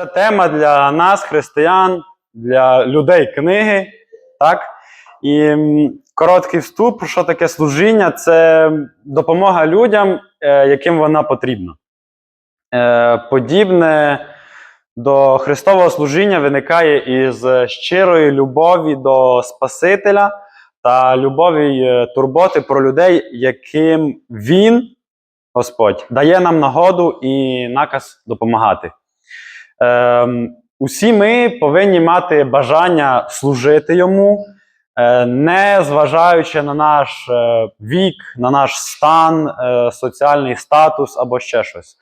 Це тема для нас, християн, для людей книги. Так? І короткий вступ, що таке служіння це допомога людям, е, яким вона потрібна. Е, Подібне до Христового служіння виникає із щирої любові до Спасителя та любові е, турботи про людей, яким Він, Господь, дає нам нагоду і наказ допомагати. Ем, усі ми повинні мати бажання служити йому, е, не зважаючи на наш е, вік, на наш стан, е, соціальний статус або ще щось.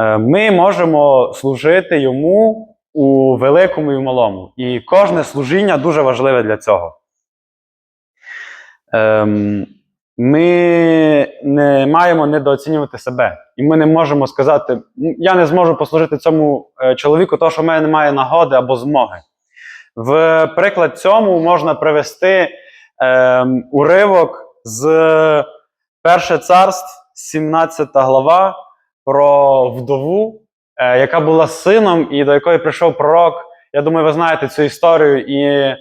Е, Ми можемо служити йому у великому і в малому. І кожне служіння дуже важливе для цього. Ем, Ми не маємо недооцінювати себе. І ми не можемо сказати, «Ну, я не зможу послужити цьому е, чоловіку, тому що в мене немає нагоди або змоги. В приклад цьому можна привести ем, уривок з Перше царств, 17 глава, про вдову, е, яка була сином, і до якої прийшов пророк. Я думаю, ви знаєте цю історію. І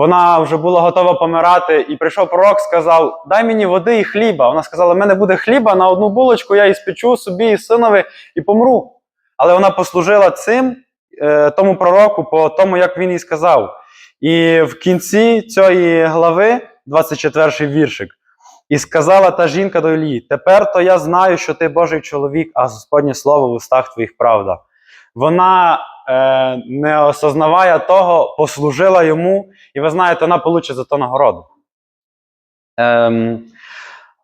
вона вже була готова помирати. І прийшов пророк, сказав: Дай мені води і хліба. Вона сказала: в мене буде хліба на одну булочку, я і спечу собі і синові і помру. Але вона послужила цим е, тому пророку по тому, як він їй сказав. І в кінці цієї глави, 24 віршик, і сказала та жінка до Ілії: Тепер то я знаю, що ти Божий чоловік, а Господнє слово в устах твоїх правда. Вона, не осознаває того, послужила йому, і ви знаєте, вона получить за то нагороду. Ем,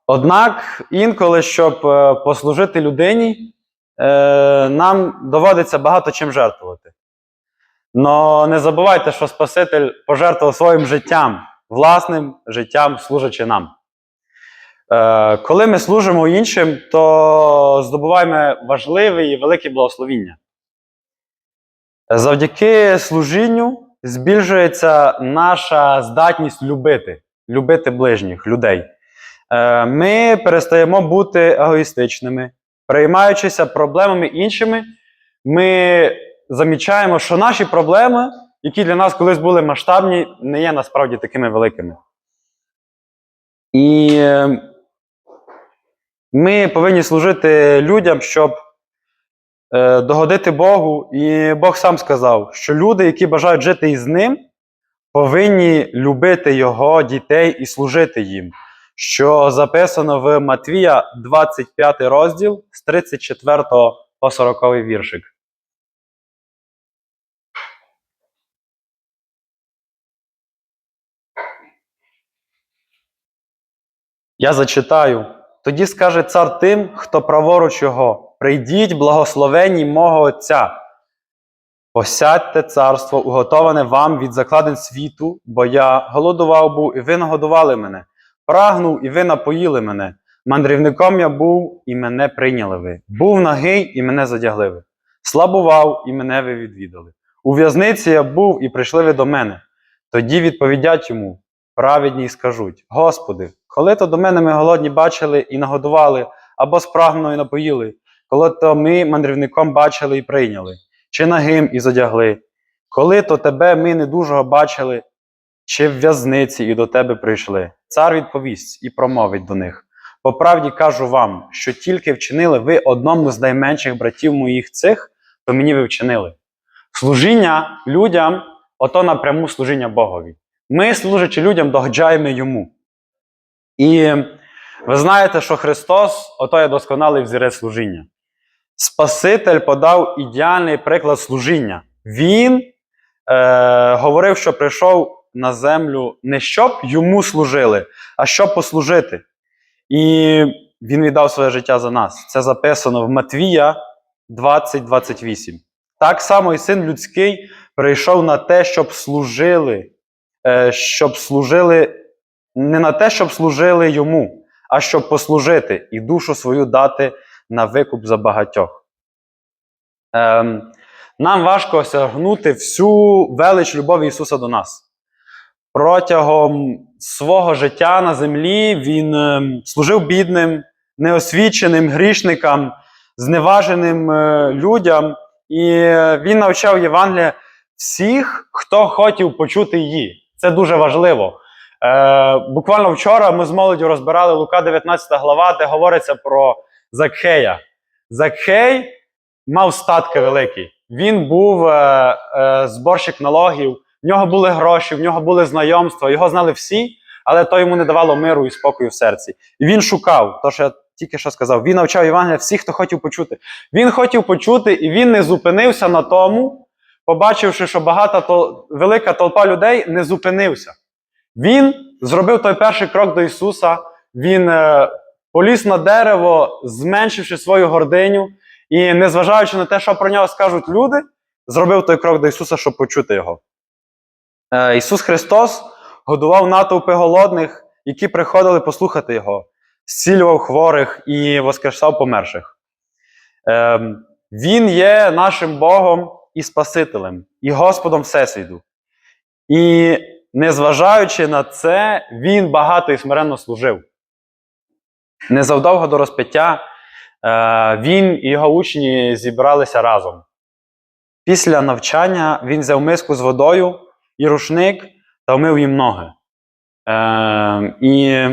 однак, інколи, щоб е, послужити людині, е, нам доводиться багато чим жертвувати. Но не забувайте, що Спаситель пожертвував своїм життям, власним життям, служачи нам. Е, коли ми служимо іншим, то здобуваємо важливе і велике благословіння. Завдяки служінню збільшується наша здатність любити, любити ближніх людей. Е, Ми перестаємо бути егоїстичними, переймаючися проблемами іншими, ми замічаємо, що наші проблеми, які для нас колись були масштабні, не є насправді такими великими. І е, ми повинні служити людям, щоб догодити Богу. І Бог сам сказав, що люди, які бажають жити із ним, повинні любити Його дітей і служити їм. Що записано в Матвія 25 розділ з 34 по 40 віршик. Я зачитаю. Тоді скаже цар тим, хто праворуч його: Прийдіть, благословенні мого Отця. Посядьте царство, уготоване вам від закладин світу, бо я голодував був, і ви нагодували мене, прагнув, і ви напоїли мене. Мандрівником я був, і мене прийняли ви. Був нагий, і мене задягли ви. Слабував, і мене ви відвідали. У в'язниці я був, і прийшли ви до мене. Тоді відповідять йому, праведні скажуть: Господи, коли то до мене ми голодні бачили і нагодували, або спрагнено і напоїли, коли то ми мандрівником бачили і прийняли, чи нагим і задягли, коли то тебе ми недужого бачили, чи в в'язниці і до тебе прийшли. Цар відповість і промовить до них. По правді кажу вам, що тільки вчинили ви одному з найменших братів моїх цих, то мені ви вчинили. Служіння людям ото напряму служіння Богові. Ми, служачи людям, догоджаємо йому. І ви знаєте, що Христос ото є досконалий взірець служіння. Спаситель подав ідеальний приклад служіння. Він е, говорив, що прийшов на землю не щоб йому служили, а щоб послужити. І він віддав своє життя за нас. Це записано в Матвія 20-28. Так само і син людський прийшов на те, щоб служили, е, щоб служили не на те, щоб служили йому, а щоб послужити і душу свою дати на викуп за багатьох. Ем, нам важко осягнути всю велич любові Ісуса до нас. Протягом свого життя на землі Він ем, служив бідним, неосвіченим грішникам, зневаженим е, людям і е, він навчав Євангелія всіх, хто хотів почути її. Це дуже важливо. Е, буквально вчора ми з молоддю розбирали Лука 19 глава, де говориться про Закхея. Закхей мав статки великі. Він був е, е, зборщик налогів, в нього були гроші, в нього були знайомства, його знали всі, але то йому не давало миру і спокою в серці. І він шукав, то що я тільки що сказав, він навчав Євангелія всіх, хто хотів почути. Він хотів почути, і він не зупинився на тому, побачивши, що багата то, велика толпа людей не зупинився. Він зробив той перший крок до Ісуса, він е, поліз на дерево, зменшивши свою гординю, і незважаючи на те, що про нього скажуть люди, зробив той крок до Ісуса, щоб почути його. Е, Ісус Христос годував натовпи голодних, які приходили послухати Його, зцілював хворих і воскресав померших. Е, Він є нашим Богом і Спасителем, і Господом Всесвіту. І незважаючи на це, Він багато і смиренно служив. Незавдовго до розп'яття е, він і його учні зібралися разом. Після навчання він взяв миску з водою і рушник та вмив їм ноги. Е, і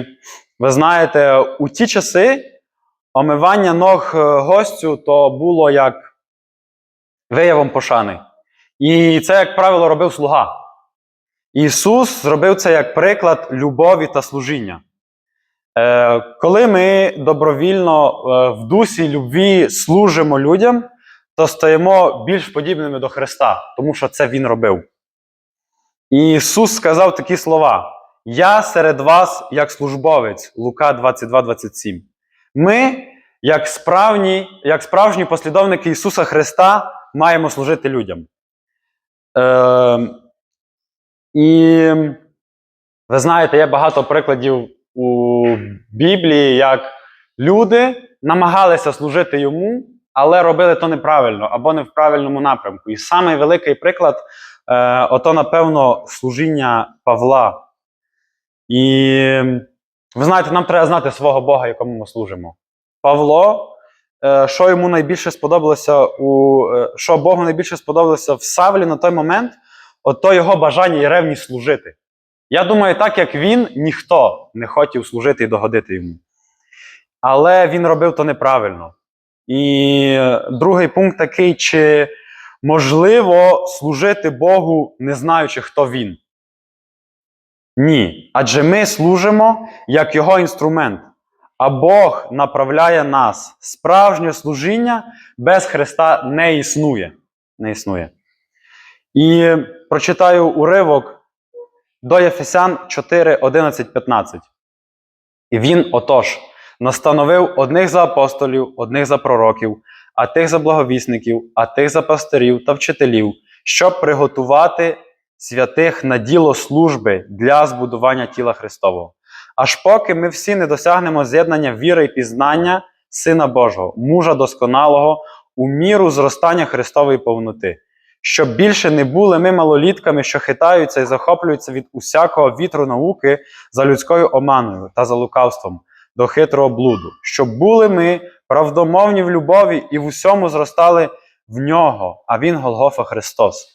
ви знаєте, у ті часи омивання ног е, гостю то було як виявом пошани. І це, як правило, робив слуга. Ісус зробив це як приклад любові та служіння. Е, коли ми добровільно е, в дусі любві служимо людям, то стаємо більш подібними до Христа, тому що це Він робив. І Ісус сказав такі слова: Я серед вас як службовець, Лука 22,27. Ми, як справні, як справжні послідовники Ісуса Христа, маємо служити людям. Е, і ви знаєте, є багато прикладів у Біблії, як люди намагалися служити йому, але робили то неправильно або не в правильному напрямку. І самий великий приклад е, ото, напевно, служіння Павла. І ви знаєте, нам треба знати свого Бога, якому ми служимо. Павло, е, що йому найбільше сподобалося, у, е, що Богу найбільше сподобалося в Савлі на той момент, ото його бажання і ревність служити. Я думаю, так як він, ніхто не хотів служити і догодити йому. Але він робив то неправильно. І е, другий пункт такий: чи можливо служити Богу, не знаючи, хто він? Ні. Адже ми служимо як його інструмент. А Бог направляє нас. Справжнє служіння без Христа не існує. Не існує. І прочитаю уривок до Єфесян 4, 11, 15. І він отож настановив одних за апостолів, одних за пророків, а тих за благовісників, а тих за пастирів та вчителів, щоб приготувати святих на діло служби для збудування тіла Христового. Аж поки ми всі не досягнемо з'єднання віри і пізнання Сина Божого, мужа досконалого, у міру зростання Христової повноти щоб більше не були ми малолітками, що хитаються і захоплюються від усякого вітру науки за людською оманою та за лукавством до хитрого блуду, щоб були ми правдомовні в любові і в усьому зростали в нього, а Він Голгофа Христос.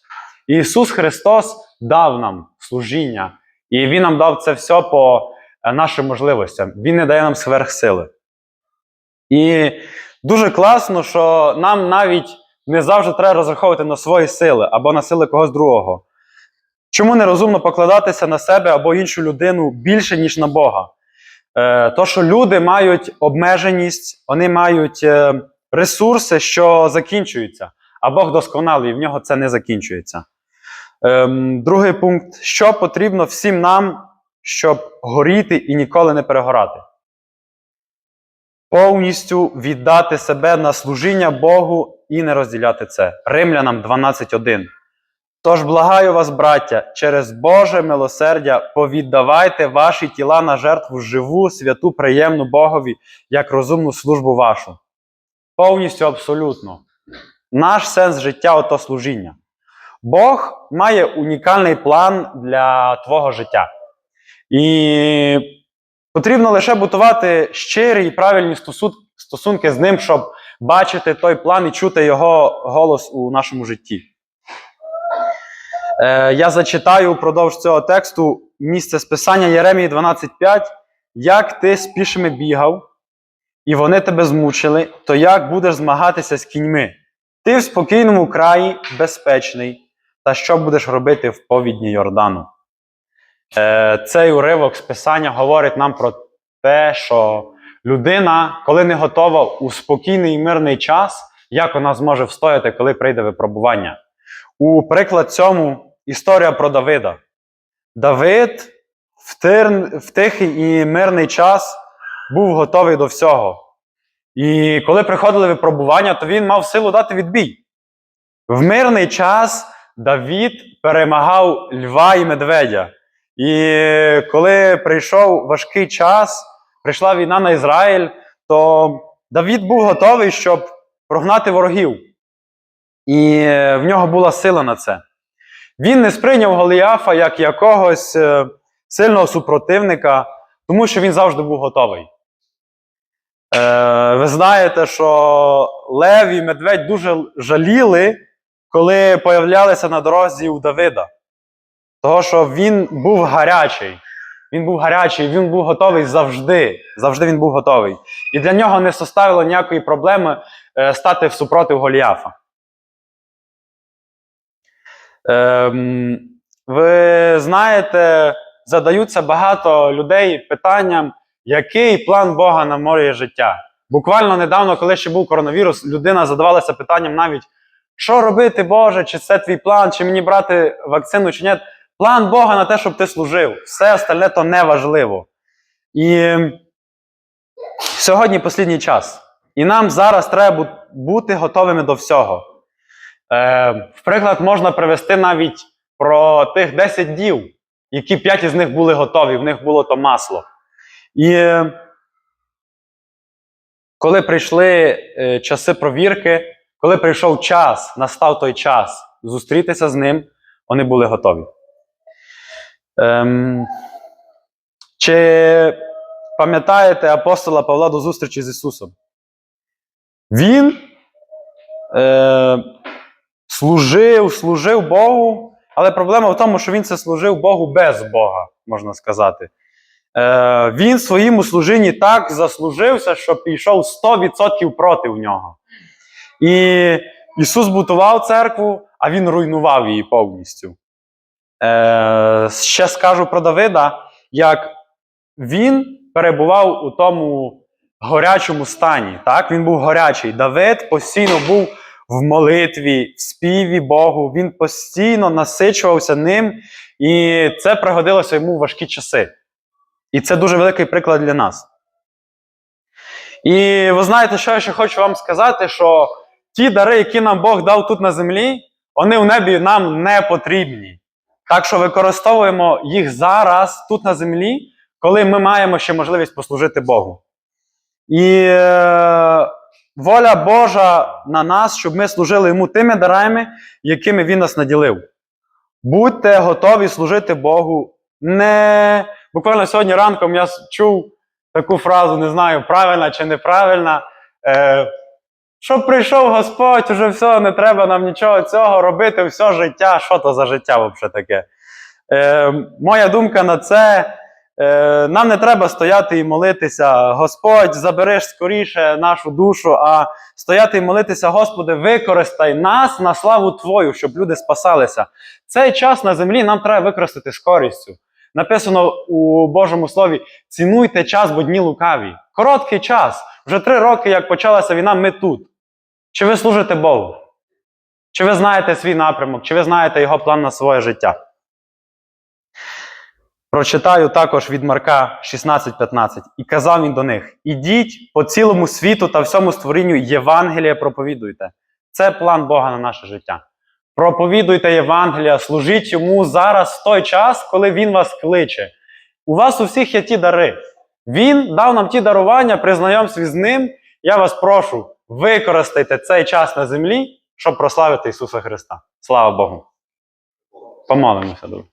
І Ісус Христос дав нам служіння, і Він нам дав це все по е, нашим можливостям. Він не дає нам сверхсили. І дуже класно, що нам навіть не завжди треба розраховувати на свої сили або на сили когось другого. Чому нерозумно покладатися на себе або іншу людину більше, ніж на Бога? Е, То, що люди мають обмеженість, вони мають е, ресурси, що закінчуються, а Бог досконалий, і в нього це не закінчується. Ем, Другий пункт: що потрібно всім нам, щоб горіти і ніколи не перегорати? Повністю віддати себе на служіння Богу і не розділяти це. Римлянам 12.1. Тож благаю вас, браття, через Боже милосердя повіддавайте ваші тіла на жертву живу, святу, приємну Богові, як розумну службу вашу. Повністю абсолютно. Наш сенс життя ото служіння. Бог має унікальний план для твого життя. І потрібно лише будувати щирі і правильні стосунки з ним, щоб бачити той план і чути його голос у нашому житті. Е, я зачитаю впродовж цього тексту місце списання Єремії 12.5. Як ти з пішими бігав, і вони тебе змучили, то як будеш змагатися з кіньми? Ти в спокійному краї безпечний, та що будеш робити в повідні Йордану? Е, цей уривок з Писання говорить нам про те, що людина, коли не готова у спокійний і мирний час, як вона зможе встояти, коли прийде випробування. У приклад цьому історія про Давида. Давид в, тир, в тихий і мирний час був готовий до всього. І коли приходили випробування, то він мав силу дати відбій. В мирний час Давід перемагав льва і медведя. І коли прийшов важкий час, прийшла війна на Ізраїль, то Давід був готовий, щоб прогнати ворогів. І в нього була сила на це. Він не сприйняв Голіафа як якогось е, сильного супротивника, тому що він завжди був готовий. Е, ви знаєте, що Лев і Медведь дуже жаліли, коли появлялися на дорозі у Давида. Того, що він був гарячий. Він був гарячий, він був готовий завжди. Завжди він був готовий. І для нього не составило ніякої проблеми е, стати в супротив Голіафа. Ем, ви знаєте, задаються багато людей питанням, який план Бога на моє життя. Буквально недавно, коли ще був коронавірус, людина задавалася питанням навіть, що робити, Боже, чи це твій план, чи мені брати вакцину, чи ні. План Бога на те, щоб ти служив. Все остальне то не важливо. І сьогодні послідній час. І нам зараз треба бути готовими до всього. Е, в можна привести навіть про тих 10 дів, які 5 із них були готові, в них було то масло. І е, коли прийшли е, часи провірки, коли прийшов час, настав той час зустрітися з ним, вони були готові. Ем, чи пам'ятаєте апостола Павла до зустрічі з Ісусом? Він е, служив, служив Богу, але проблема в тому, що він це служив Богу без Бога, можна сказати. Е, Він своєму служінні так заслужився, що пішов 100% проти нього. І Ісус будував церкву, а Він руйнував її повністю. Е, Ще скажу про Давида, як він перебував у тому горячому стані. Так? Він був горячий. Давид постійно був в молитві, в співі Богу. Він постійно насичувався ним, і це пригодилося йому в важкі часи. І це дуже великий приклад для нас. І ви знаєте, що я ще хочу вам сказати, що ті дари, які нам Бог дав тут на землі, вони в небі нам не потрібні. Так що використовуємо їх зараз, тут на землі, коли ми маємо ще можливість послужити Богу. І е, воля Божа на нас, щоб ми служили йому тими дарами, якими Він нас наділив. Будьте готові служити Богу. Не буквально сьогодні ранком я чув таку фразу, не знаю, правильна чи неправильна. Е, щоб прийшов Господь, уже все, не треба нам нічого цього робити, все життя. Що то за життя взагалі таке? Е, моя думка на це. Е, нам не треба стояти і молитися, Господь, забереш скоріше нашу душу, а стояти і молитися, Господи, використай нас на славу Твою, щоб люди спасалися. Цей час на землі нам треба використати з користю. Написано у Божому Слові: цінуйте час, бо дні лукаві. Короткий час. Вже три роки, як почалася війна, ми тут. Чи ви служите Богу? Чи ви знаєте свій напрямок, чи ви знаєте його план на своє життя? Прочитаю також від Марка 16:15. І казав він до них: Ідіть по цілому світу та всьому створінню Євангелія проповідуйте. Це план Бога на наше життя. Проповідуйте Євангелія, служіть йому зараз в той час, коли Він вас кличе. У вас у всіх є ті дари. Він дав нам ті дарування при з ним. Я вас прошу, використайте цей час на землі, щоб прославити Ісуса Христа. Слава Богу! Помолимося, друзі.